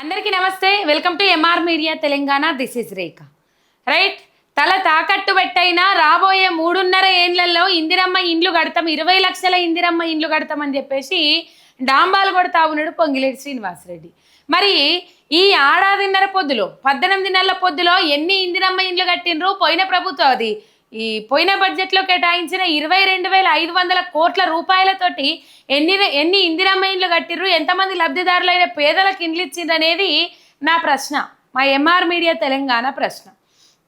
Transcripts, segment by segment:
అందరికీ నమస్తే. Welcome to MR media Telangana. This is Rekha right తల తాకట్టు పెట్టైనా రాబోయే మూడున్నర ఏండ్లలో ఇందిరమ్మ ఇండ్లు కడతాం ఇరవై లక్షల ఇందిరమ్మ ఇండ్లు కడతామని చెప్పేసి డాంబాలు కొడతా ఉన్నాడు పొంగిలేటి శ్రీనివాసరెడ్డి. మరి ఈ ఏడాదిన్నర పొద్దులో పద్దెనిమిది నెలల పొద్దులో ఎన్ని ఇందిరమ్మ ఇండ్లు కట్టిండ్రు? పోయిన ప్రభుత్వం అది. ఈ పోయిన బడ్జెట్లో కేటాయించిన ఇరవై రెండు వేల ఐదు వందల కోట్ల రూపాయలతోటి ఎన్ని ఎన్ని ఇందిరమ్మ ఇండ్లు కట్టిర్రు ఎంతమంది లబ్ధిదారులైన పేదలకు ఇండ్లు అనేది నా ప్రశ్న మా ఎంఆర్ మీడియా తెలంగాణ ప్రశ్న.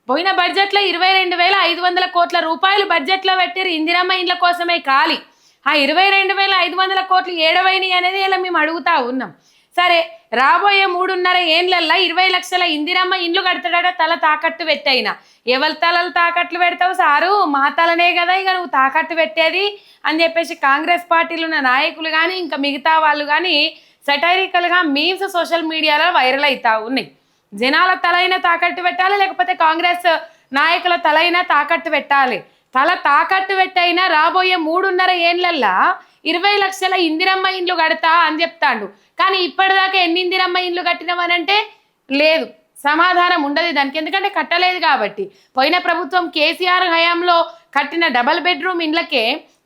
పోయిన బడ్జెట్లో ఇరవై రెండు వేల ఐదు వందల కోట్ల రూపాయలు బడ్జెట్లో పెట్టిరు ఇందిరమ్మ ఇండ్ల కోసమే ఖాళీ. ఆ ఇరవై రెండు వేల ఐదు వందల కోట్లు ఏడవైనవి అనేది ఇలా మేము అడుగుతా ఉన్నాం. సరే రాబోయే మూడున్నర ఏండ్లల్లా ఇరవై లక్షల ఇందిరమ్మ ఇండ్లు కడతాడట తల తాకట్టు పెట్టైనా. ఎవరి తలలు తాకట్లు పెడతావు సారు? మా తలనే కదా ఇక నువ్వు తాకట్టు పెట్టేది? అని చెప్పేసి కాంగ్రెస్ పార్టీలు ఉన్న నాయకులు కానీ ఇంకా మిగతా వాళ్ళు కానీ సెటైరికల్గా మీమ్స్ సోషల్ మీడియాలో వైరల్ అవుతా ఉన్నాయి. జనాల తలైన తాకట్టు పెట్టాలి? లేకపోతే కాంగ్రెస్ నాయకుల తలైన తాకట్టు పెట్టాలి? తల తాకట్టు పెట్టైనా రాబోయే మూడున్నర ఏండ్లల్లా ఇరవై లక్షల ఇందిరమ్మ ఇండ్లు కడతా అని చెప్తాండు. కానీ ఇప్పటిదాకా ఎన్ని ఇందిరమ్మ ఇండ్లు కట్టినామనంటే లేదు. సమాధానం ఉండదు దానికి. ఎందుకంటే కట్టలేదు కాబట్టి. పోయిన ప్రభుత్వం కేసీఆర్ హయాంలో కట్టిన డబల్ బెడ్రూమ్ ఇండ్లకే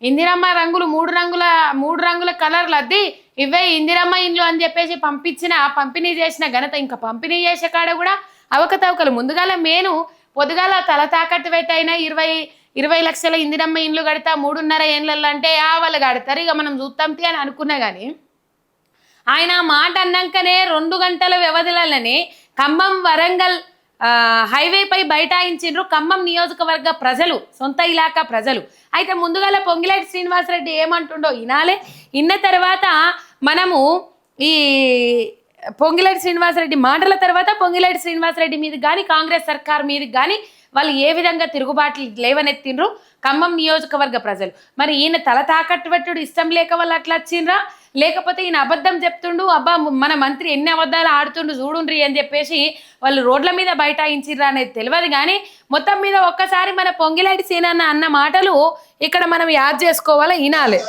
ఇందిరమ్మ రంగులు మూడు రంగుల మూడు రంగుల కలర్లు అద్ది ఇవే ఇందిరమ్మ ఇండ్లు అని చెప్పేసి పంపించిన పంపిణీ చేసిన ఘనత ఇంకా పంపిణీ చేసే కాడ కూడా అవకతవకలు. ముందుగాల మేను పొద్దుగాల తల తాకట్టు పెట్టైనా ఇరవై ఇరవై లక్షల ఇందిరమ్మ ఇండ్లు కడతా మూడున్నర ఏండ్లలో అంటే ఆ వాళ్ళు కడతారు. ఇక మనం చూస్తాంటి అని అనుకున్నా కానీ ఆయన మాట అన్నాకనే రెండు గంటల వ్యవధిలోనే ఖమ్మం వరంగల్ హైవేపై బైఠాయించిండ్రు ఖమ్మం నియోజకవర్గ ప్రజలు సొంత ఇలాకా ప్రజలు. అయితే ముందుగాల పొంగిలేటి శ్రీనివాసరెడ్డి ఏమంటుండో వినాలే. ఇన్న తర్వాత మనము ఈ పొంగిలేటి శ్రీనివాసరెడ్డి మాటల తర్వాత పొంగిలేటి శ్రీనివాసరెడ్డి మీద కానీ కాంగ్రెస్ సర్కార్ మీద కానీ వాళ్ళు ఏ విధంగా తిరుగుబాట్లు లేవనెత్తిండ్రు? ఖమ్మం నియోజకవర్గ ప్రజలు. మరి ఈయన తల తాకట్టు పెట్టుడు ఇష్టం లేక వాళ్ళు అట్లా వచ్చిండ్రా? లేకపోతే ఈయన అబద్ధం చెప్తుండు అబ్బా మన మంత్రి ఎన్ని అబద్ధాలు ఆడుతుండు చూడుండ్రి అని చెప్పేసి వాళ్ళు రోడ్ల మీద బైఠాయించిర్రా అనేది తెలియదు కానీ మొత్తం మీద ఒక్కసారి మన పొంగిలేటి సీనన్న అన్న మాటలు ఇక్కడ మనం యాద్ చేసుకోవాలా? వినాలి.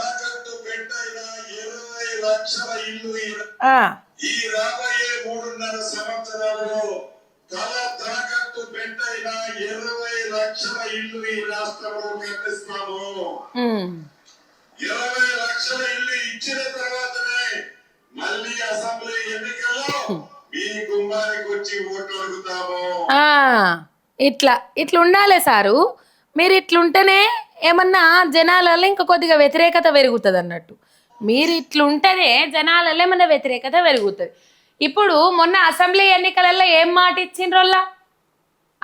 ఈ రాబోయే మూడున్నర సంవత్సరాలలో తల తాకట్టు పెట్టైన ఇరవై లక్షల ఇల్లు ఈ రాష్ట్రంలో కట్టిస్తాము. ఇరవై లక్షల ఇల్లు ఇచ్చిన తర్వాతనే మళ్ళీ అసెంబ్లీ ఎన్నికల్లో మీ గుమ్మానికి వచ్చి ఓట్లు అడుగుతాము. ఇట్లా ఇట్లా ఉండాలి సారు. మీరు ఇట్లుంటేనే ఏమన్నా జనాలలో ఇంకా కొద్దిగా వ్యతిరేకత పెరుగుతుంది అన్నట్టు మీరు ఇట్లుంటేనే జనాలలో ఏమన్నా వ్యతిరేకత పెరుగుతుంది. ఇప్పుడు మొన్న అసెంబ్లీ ఎన్నికలలో ఏం మాట ఇచ్చిండ్రోల్లా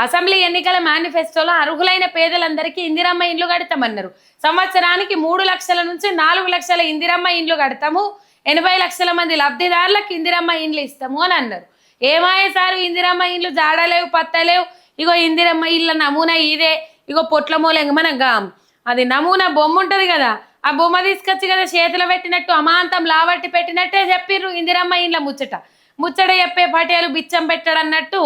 అసెంబ్లీ ఎన్నికల మేనిఫెస్టోలో అర్హులైన పేదలందరికీ ఇందిరమ్మ ఇండ్లు కడతామన్నారు. సంవత్సరానికి మూడు లక్షల నుంచి నాలుగు లక్షల ఇందిరమ్మ ఇండ్లు కడతాము. ఎనభై లక్షల మంది లబ్ధిదారులకు ఇందిరమ్మ ఇండ్లు ఇస్తాము అని అన్నారు. ఏమాయ సారు ఇందిరమ్మ ఇండ్లు జాడలేవు పత్తలేవు? ఇగో ఇందిరమ్మ ఇళ్ళ నమూనా ఇదే. ఇగో పొట్ల మూలంగా మనం గాం. అది నమూనా బొమ్మ ఉంటుంది కదా. ఆ బొమ్మ తీసుకొచ్చి కదా చేతిలో పెట్టినట్టు అమాంతం లావట్టి పెట్టినట్టే చెప్పిర్రు ఇందిరమ్మ ఇండ్ల ముచ్చట. ముచ్చట చెప్పే పటేలు బిచ్చం పెట్టాడు అన్నట్టు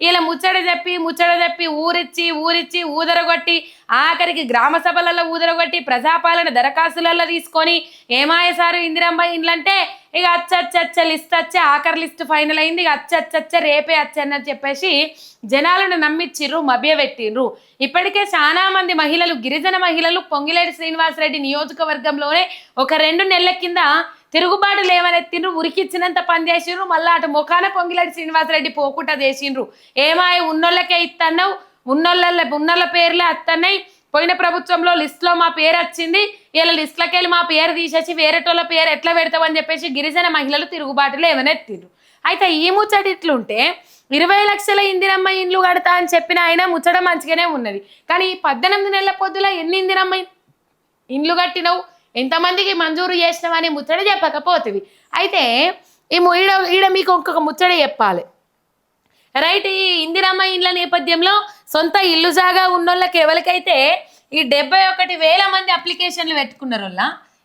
ఇలా ముచ్చట చెప్పి ముచ్చట చెప్పి ఊరిచ్చి ఊరిచ్చి ఊదరగొట్టి ఆఖరికి గ్రామ సభలలో ఊదరగొట్టి ప్రజాపాలన దరఖాస్తులలో తీసుకొని ఏమాయ సారు ఇందిరమ్మ ఇండ్లంటే ఇక అచ్చచ్చచ్చ లిస్ట్ వచ్చే ఆఖరి లిస్ట్ ఫైనల్ అయింది. ఇక అచ్చచ్చచ్చ రేపే అచ్చని చెప్పేసి జనాలను నమ్మిచ్చిర్రు మభ్యపెట్టిండ్రు ఇప్పటికే చాలా మంది మహిళలు గిరిజన మహిళలు పొంగిలేటి శ్రీనివాసరెడ్డి నియోజకవర్గంలోనే ఒక రెండు నెలల కింద తిరుగుబాటు లేవనెత్తిండ్రు ఉరికిచ్చినంత పని చేసిండ్రు మళ్ళా అటు ముఖాన పొంగిలాడి శ్రీనివాసరెడ్డి పోకుండా చేసిండ్రు. ఏమాయి ఉన్నోళ్ళకే ఇత్తన్నావు ఉన్నోళ్ళ ఉన్నోళ్ళ పేర్లే అత్తన్నాయి. పోయిన ప్రభుత్వంలో లిస్ట్లో మా పేరు వచ్చింది. ఇలా లిస్ట్లోకి వెళ్ళి మా పేరు తీసేసి వేరేటోళ్ళ పేరు ఎట్లా పెడతామని చెప్పేసి గిరిజన మహిళలు తిరుగుబాటులో ఏమనెత్తిండ్రు అయితే ఈ ముచ్చట ఇట్లుంటే ఇరవై లక్షల ఇందిరమ్మ ఇండ్లు కడతా అని చెప్పిన ఆయన ముచ్చట మంచిగానే ఉన్నది. కానీ ఈ పద్దెనిమిది నెలల పొద్దుల ఎన్ని ఇందిరమ్మ ఇండ్లు కట్టినవు? ఎంతమందికి మంజూరు చేసినవని ముచ్చట చెప్పకపోతుంది అయితే ఈ ము- ఈడ ఈడ మీకు ఇంకొక ముచ్చట చెప్పాలి. రైట్ ఈ ఇందిరమ్మ ఇండ్ల నేపథ్యంలో సొంత ఇల్లు జాగా ఉన్నోళ్ళకి ఎవరికైతే ఈ డెబ్బై ఒకటి వేల మంది అప్లికేషన్లు పెట్టుకున్నారు వాళ్ళ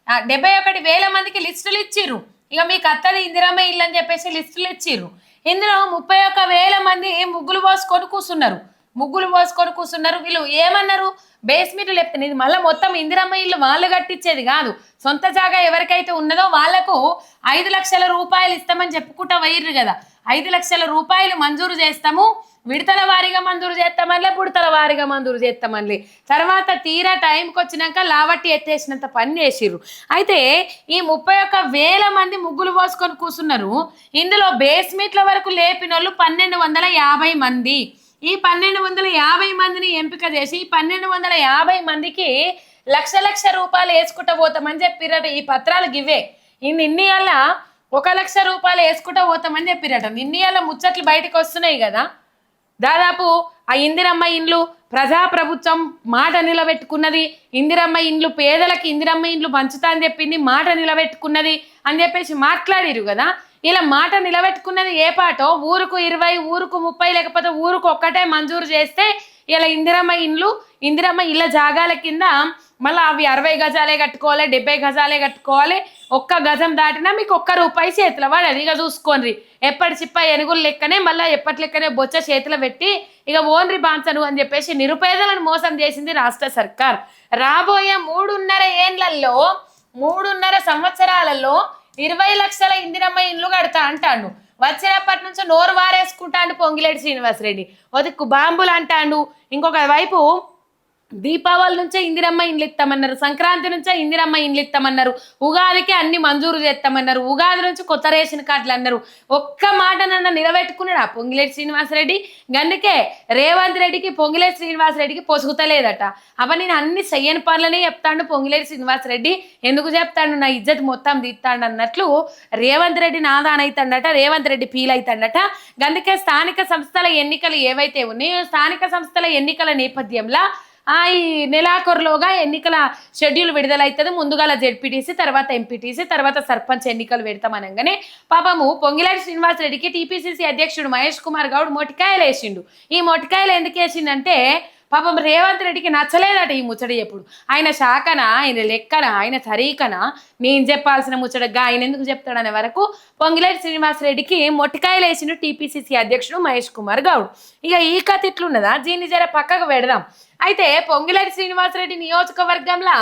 ఆ డెబ్బై ఒకటి వేల మందికి లిస్టులు ఇచ్చిర్రు. ఇక మీకు అత్తది ఇందిరమ్మ ఇల్లు అని చెప్పేసి లిస్టులు ఇచ్చిర్రు. ఇందులో ముప్పై ఒక్క వేల మంది ముగ్గులు పోసుకొని కూర్చున్నారు. ముగ్గులు పోసుకొని కూర్చున్నారు. వీళ్ళు ఏమన్నారు? బేస్మెంట్లు లేపుతాను ఇది మళ్ళీ మొత్తం ఇందిరమ్మ ఇల్లు వాళ్ళు కట్టించేది కాదు. సొంత జాగా ఎవరికైతే ఉన్నదో వాళ్ళకు ఐదు లక్షల రూపాయలు ఇస్తామని చెప్పుకుంటా వైర్రు కదా. ఐదు లక్షల రూపాయలు మంజూరు చేస్తాము. విడతల వారీగా మంజూరు చేస్తామనిలే బుడతల వారీగా మంజూరు చేస్తామనిలే. తర్వాత తీరా టైంకి వచ్చినాక లావట్టి ఎత్తేసినంత పని చేసిర్రు. అయితే ఈ ముప్పై ఒక్క వేల మంది ముగ్గులు పోసుకొని కూర్చున్నారు. ఇందులో బేస్మెంట్ల వరకు లేపిన వాళ్ళు పన్నెండు వందల యాభై మంది. ఈ పన్నెండు వందల యాభై మందిని ఎంపిక చేసి పన్నెండు వందల యాభై మందికి లక్ష లక్ష రూపాయలు వేసుకుంటూ పోతామని చెప్పిరట ఈ పత్రాలు గివే ఈ ఇన్నియాల ఒక లక్ష రూపాయలు వేసుకుంటూ పోతామని చెప్పిరట ఇన్నియాల ముచ్చట్లు బయటకు వస్తున్నాయి కదా. దాదాపు ఆ ఇందిరమ్మ ఇండ్లు ప్రజాప్రభుత్వం మాట నిలబెట్టుకున్నది. ఇందిరమ్మ ఇండ్లు పేదలకు ఇందిరమ్మ ఇండ్లు పంచుతా అని చెప్పింది. మాట నిలబెట్టుకున్నది అని చెప్పేసి మాట్లాడిరు కదా. ఇలా మాట నిలబెట్టుకున్నది ఏ పాటో? ఊరుకు ఇరవై ఊరుకు ముప్పై లేకపోతే ఊరుకు ఒక్కటే మంజూరు చేస్తే ఇలా ఇందిరమ్మ ఇండ్లు ఇందిరమ్మ ఇళ్ళ జాగాల కింద మళ్ళీ అవి అరవై గజాలే కట్టుకోవాలి డెబ్బై గజాలే కట్టుకోవాలి. ఒక్క గజం దాటినా మీకు ఒక్క రూపాయి చేతిలో వాడు ఇక చూసుకోండి. ఎప్పటి చిప్ప ఎనుగులు లెక్కనే మళ్ళీ ఎప్పటి లెక్కనే బొచ్చ చేతిలో పెట్టి ఇక ఓన్రి బాంచను అని చెప్పేసి నిరుపేదలను మోసం చేసింది రాష్ట్ర సర్కార్. రాబోయే మూడున్నర ఏండ్లలో మూడున్నర సంవత్సరాలలో ఇరవై లక్షల ఇందిరమ్మ ఇండ్లు కడతా అంటాడు. వచ్చినప్పటి నుంచి నోరు వారేసుకుంటాను పొంగిలేటి శ్రీనివాసరెడ్డి. ఒదిక్కు బాంబులు అంటాడు. ఇంకొక వైపు దీపావళి నుంచే ఇందిరమ్మ ఇండ్లు ఇస్తామన్నారు. సంక్రాంతి నుంచే ఇందిరమ్మ ఇండ్లు ఇస్తామన్నారు. ఉగాదికి అన్ని మంజూరు చేస్తామన్నారు. ఉగాది నుంచి కొత్త రేషన్ కార్డులు అన్నారు. ఒక్క మాట నన్న నిలబెట్టుకున్నాడు ఆ పొంగిలేటి శ్రీనివాసరెడ్డి. అందుకే రేవంత్ రెడ్డికి పొంగిలేటి శ్రీనివాసరెడ్డికి పొసుగుతలేదట. అవ నేను అన్ని చెయ్యని పనులనే చెప్తాడు పొంగిలేటి శ్రీనివాసరెడ్డి. ఎందుకు చెప్తాడు? నా ఇజ్జత్ మొత్తం తీస్తాడు అన్నట్లు రేవంత్ రెడ్డి నాదానైతాడట రేవంత్ రెడ్డి ఫీల్ అవుతాడట అందుకే స్థానిక సంస్థల ఎన్నికలు ఏవైతే ఉన్నాయో స్థానిక సంస్థల ఎన్నికల నేపథ్యంలో ఈ నెలాఖరులోగా ఎన్నికల షెడ్యూల్ విడుదలవుతుంది ముందుగా జెడ్పీటీసీ తర్వాత ఎంపీటీసీ తర్వాత సర్పంచ్ ఎన్నికలు పెడతామనగానే పాపము పొంగిలాడి శ్రీనివాసరెడ్డికి టీపీసీసీ అధ్యక్షుడు మహేష్ కుమార్ గౌడ్ మొటికాయలు వేసిండు ఈ మొటికాయలు ఎందుకు వేసిండంటే పాపం రేవంత్ రెడ్డికి నచ్చలేదట ఈ ముచ్చట ఎప్పుడు. ఆయన శాఖన ఆయన లెక్కన ఆయన సరీకన నేను చెప్పాల్సిన ముచ్చటగా ఆయన ఎందుకు చెప్తాడనే వరకు పొంగిలేటి శ్రీనివాసరెడ్డికి మొట్టికాయలు వేసిన టీపీసీసీ అధ్యక్షుడు మహేష్ కుమార్ గౌడ్. ఇక ఈ కథ ఇట్లున్నదా? దీన్ని జర పక్కకు పెడదాం. అయితే పొంగిలేటి శ్రీనివాసరెడ్డి నియోజకవర్గంలో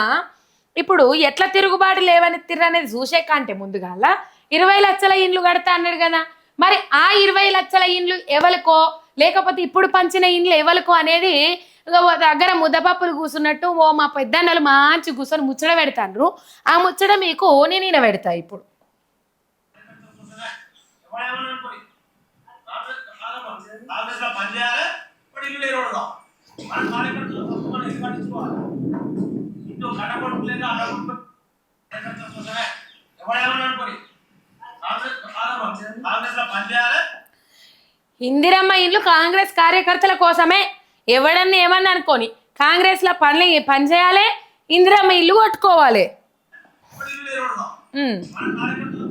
ఇప్పుడు ఎట్లా తిరుగుబాటు లేవని అనేది చూసే కంటే ముందుగాల ఇరవై లక్షల ఇండ్లు కడతా అన్నాడు కదా. మరి ఆ ఇరవై లక్షల ఇండ్లు ఎవరికో లేకపోతే ఇప్పుడు పంచిన ఇండ్లు ఎవరికో అనేది దగ్గర ముద్దపప్పులు కూసున్నట్టు ఓ మా పెద్దన్నలు మంచి కూర్చొని ముచ్చట పెడతాండ్రు. ఆ ముచ్చట మీకు నేను ఈయన పెడతా ఇప్పుడు. ఇందిరమ్మ ఇల్లు కాంగ్రెస్ కార్యకర్తల కోసమే ఎవడన్నా ఏమన్నా అనుకోని కాంగ్రెస్లో పనులు పని చేయాలి ఇందిరమ్మ ఇల్లు కొట్టుకోవాలి. కార్యకర్తలు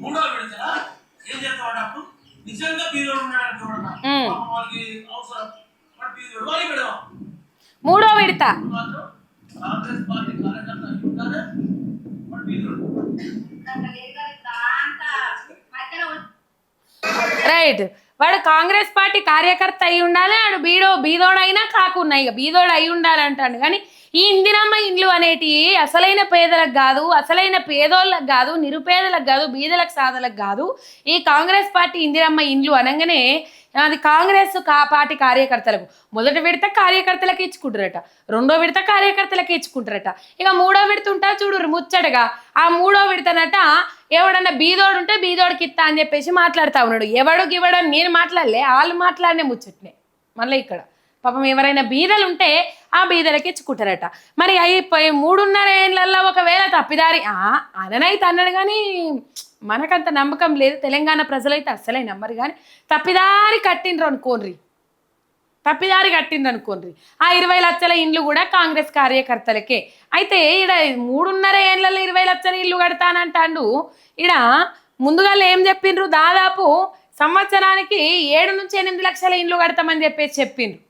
మూడో విడత నిజంగా బీదోడు ఉన్నాడు చూడన్నా మ్మ్. పాపం వాళ్ళకి అవసరం మరి బీదోడు వారికి పెడదాం మూడో విడత మాత్రం కాంగ్రెస్ పార్టీ కార్యకర్త అయి వాడు కాంగ్రెస్ పార్టీ కార్యకర్త అయి ఉండాలి వాడు బీడో బీదోడైనా కాకున్నా ఇక బీదోడు అయి ఉండాలి అంటాడు కానీ ఈ ఇందిరమ్మ ఇండ్లు అనేటివి అసలైన పేదలకు కాదు అసలైన పేదోళ్ళకి కాదు నిరుపేదలకు కాదు బీదలకు సాధలకు కాదు. ఈ కాంగ్రెస్ పార్టీ ఇందిరమ్మ ఇండ్లు అనగానే అది కాంగ్రెస్ కా పార్టీ కార్యకర్తలకు మొదటి విడత కార్యకర్తలకు ఇచ్చుకుంటారట రెండో విడత కార్యకర్తలకు ఇచ్చుకుంటారట. ఇక మూడో విడత ఉంటా చూడు ముచ్చటగా. ఆ మూడో విడతనట ఎవడన్నా బీదోడు ఉంటే బీదోడికి ఇస్తా అని చెప్పేసి మాట్లాడుతా ఉన్నాడు. ఎవడు గివడని నేను మాట్లాడలే వాళ్ళు మాట్లాడినే ముచ్చట్నే. మళ్ళీ ఇక్కడ. పాపం ఎవరైనా బీదలు ఉంటే ఆ బీదలకి ఇచ్చుకుంటారట. మరి అయిపోయి మూడున్నర ఏళ్ళల్లో ఒకవేళ తప్పిదారి ఆ, అననైతే అన్నాడు కానీ మనకంత నమ్మకం లేదు. తెలంగాణ ప్రజలైతే అస్సలే నమ్మరు కానీ తప్పిదారి కట్టిండ్రు అనుకోన్రి. తప్పిదారి కట్టిండ్రు అనుకోండి ఆ ఇరవై లక్షల ఇండ్లు కూడా కాంగ్రెస్ కార్యకర్తలకే. అయితే ఈడ మూడున్నర ఏళ్ళలో ఇరవై లక్షల ఇల్లు కడతానంటాడు. ఈడ ముందుగా ఏం చెప్పిండ్రు? దాదాపు సంవత్సరానికి ఏడు నుంచి ఎనిమిది లక్షల ఇండ్లు కడతామని చెప్పేసి చెప్పిండ్రు.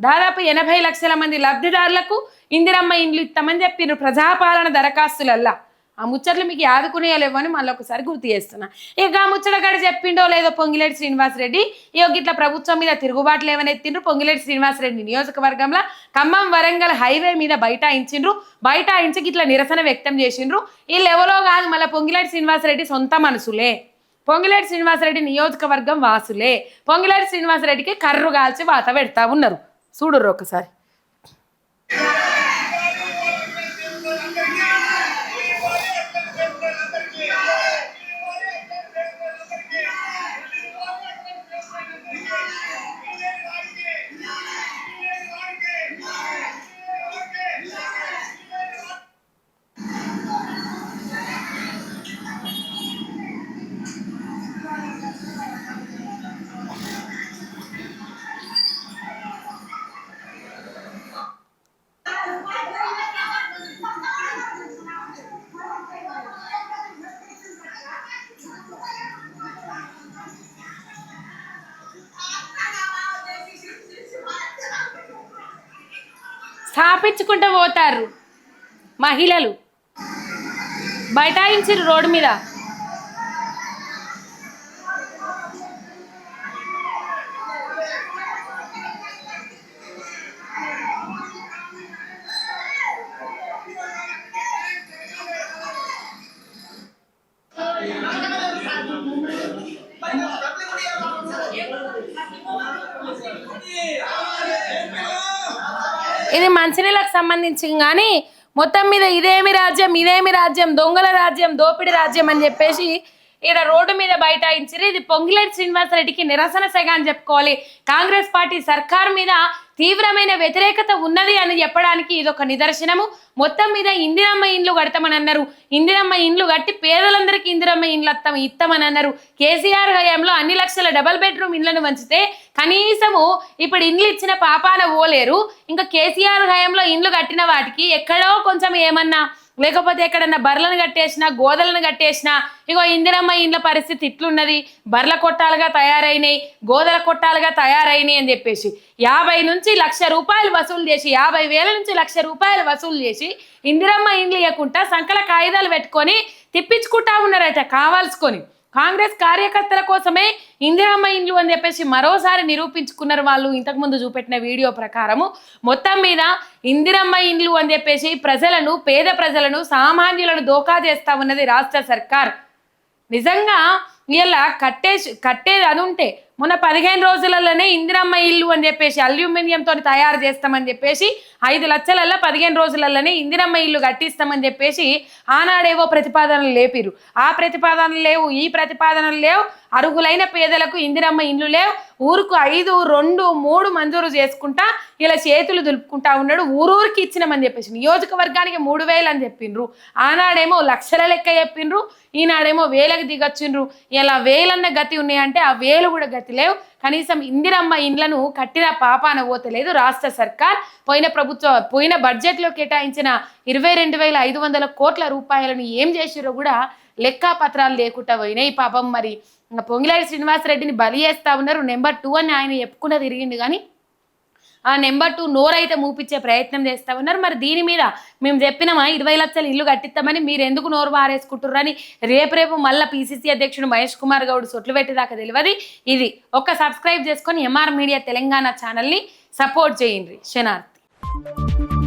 దాదాపు ఎనభై లక్షల మంది లబ్ధిదారులకు ఇందిరమ్మ ఇండ్లు ఇస్తామని చెప్పిండ్రు ప్రజాపాలన దరఖాస్తులల్లా. ఆ ముచ్చట్లు మీకు ఆదుకునేయలేవు అని మళ్ళీ ఒకసారి గుర్తు చేస్తున్నా. ఇక ఆ ముచ్చట చెప్పిండో లేదో పొంగిలేటి శ్రీనివాసరెడ్డి ఇక ఇట్లా ప్రభుత్వం మీద తిరుగుబాట్లు ఏమైనా పొంగిలేటి శ్రీనివాసరెడ్డి నియోజకవర్గంలో ఖమ్మం వరంగల్ హైవే మీద బైఠాయించిండ్రు. బైఠాయించి ఇట్లా నిరసన వ్యక్తం చేసిండ్రు. వీళ్ళు ఎవరో కాదు మళ్ళీ పొంగిలేటి శ్రీనివాసరెడ్డి సొంత మనసులే. పొంగిలేటి శ్రీనివాసరెడ్డి నియోజకవర్గం వాసులే. పొంగిలేటి శ్రీనివాసరెడ్డికి కర్రు కాల్చి వాత పెడతా ఉన్నారు. చూడరు ఒకసారి. స్థాపించుకుంటూ పోతారు మహిళలు. బైఠాయించారు రోడ్డు మీద. ఇది మంచినీళ్ళకి సంబంధించి కానీ మొత్తం మీద ఇదేమి రాజ్యం ఇదేమి రాజ్యం దొంగల రాజ్యం దోపిడి రాజ్యం అని చెప్పేసి ఇక్కడ రోడ్డు మీద బైఠాయించారు ఇది పొంగిలేటి శ్రీనివాసరెడ్డికి నిరసన సెగ అని చెప్పుకోవాలి. కాంగ్రెస్ పార్టీ సర్కార్ మీద తీవ్రమైన వ్యతిరేకత ఉన్నది అని చెప్పడానికి ఇది ఒక నిదర్శనము. మొత్తం మీద ఇందిరమ్మ ఇండ్లు కడతామని అన్నారు. ఇందిరమ్మ ఇండ్లు కట్టి పేదలందరికీ ఇందిరమ్మ ఇండ్లు అత్తం ఇస్తామని అన్నారు. కేసీఆర్ హయాంలో అన్ని లక్షల డబల్ బెడ్రూమ్ ఇండ్లను పంచితే కనీసము ఇప్పుడు ఇండ్లు ఇచ్చిన పాపాన పోలేరు. ఇంకా కేసీఆర్ హయాంలో ఇండ్లు కట్టిన వాటికి ఎక్కడో కొంచెం ఏమన్నా లేకపోతే ఎక్కడన్నా బర్రెలను కట్టేసినా గోదలను కట్టేసినా ఇగో ఇందిరమ్మ ఇండ్ల పరిస్థితి ఇట్లున్నది. బర్రెల కొట్టాలుగా తయారైనాయి గోదల కొట్టాలుగా తయారైనాయి అని చెప్పేసి యాభై నుంచి లక్ష రూపాయలు వసూలు చేసి యాభై వేల నుంచి లక్ష రూపాయలు వసూలు చేసి ఇందిరమ్మ ఇండ్లు ఇవ్వకుండా సంకల కాగితాలు పెట్టుకొని తిప్పించుకుంటా ఉన్నారట కావాల్సుకొని. కాంగ్రెస్ కార్యకర్తల కోసమే ఇందిరమ్మ ఇండ్లు అని చెప్పేసి మరోసారి నిరూపించుకున్నారు వాళ్ళు. ఇంతకుముందు చూపెట్టిన వీడియో ప్రకారము మొత్తం మీద ఇందిరమ్మ ఇండ్లు అని చెప్పేసి ప్రజలను పేద ప్రజలను సామాన్యులను దోకా చేస్తా ఉన్నది రాష్ట్ర సర్కార్. నిజంగా ఇలా కట్టేసి కట్టేది అది ఉంటే మొన్న పదిహేను రోజులలోనే ఇందిరమ్మ ఇల్లు అని చెప్పేసి అల్యూమినియంతో తయారు చేస్తామని చెప్పేసి ఐదు లక్షలల్లో పదిహేను రోజులలోనే ఇందిరమ్మ ఇల్లు కట్టిస్తామని చెప్పేసి ఆనాడేవో ప్రతిపాదనలు లేపిరు ఆ ప్రతిపాదనలు లేవు ఈ ప్రతిపాదనలు లేవు అర్హులైన పేదలకు ఇందిరమ్మ ఇండ్లు లేవు. ఊరుకు ఐదు రెండు మూడు మంజూరు చేసుకుంటా ఇలా చేతులు దులుపుకుంటా ఉన్నాడు. ఊరూరికి ఇచ్చినామని చెప్పేసి నియోజకవర్గానికి మూడు వేలు అని చెప్పిండ్రు. ఆనాడేమో లక్షల లెక్క చెప్పిండ్రు. ఈనాడేమో వేలకు దిగొచ్చిండ్రు. ఇలా వేలన్న గతి ఉన్నాయంటే ఆ వేలు కూడా గతి లేవు. కనీసం ఇందిరమ్మ ఇండ్లను కట్టిన పాపాన పోతలేదు. రాష్ట్ర సర్కార్ పోయిన ప్రభుత్వ పోయిన బడ్జెట్లో కేటాయించిన ఇరవై రెండు వేల ఐదు వందల కోట్ల రూపాయలను ఏం చేసిరో కూడా లెక్కాపత్రాలు లేకుండా పోయినాయి. పాపం మరి ఇంకా పొంగిలేటి శ్రీనివాసరెడ్డిని బలి చేస్తా ఉన్నారు. నెంబర్ టూ అని ఆయన చెప్పుకున్న తిరిగిండు కానీ ఆ నెంబర్ టూ నోరైతే మూపించే ప్రయత్నం చేస్తా ఉన్నారు. మరి దీని మీద మేము చెప్పినామా? ఇరవై లక్షలు ఇల్లు కట్టిస్తామని మీరు ఎందుకు నోరు బారేసుకుంటుర్రని రేపు రేపు మళ్ళీ పీసీసీ అధ్యక్షుడు మహేష్ కుమార్ గౌడ్ సొట్లు పెట్టేదాకా తెలియదు. ఇది ఒక్క సబ్స్క్రైబ్ చేసుకొని ఎంఆర్ మీడియా తెలంగాణ ఛానల్ని సపోర్ట్ చేయండి. శనార్థి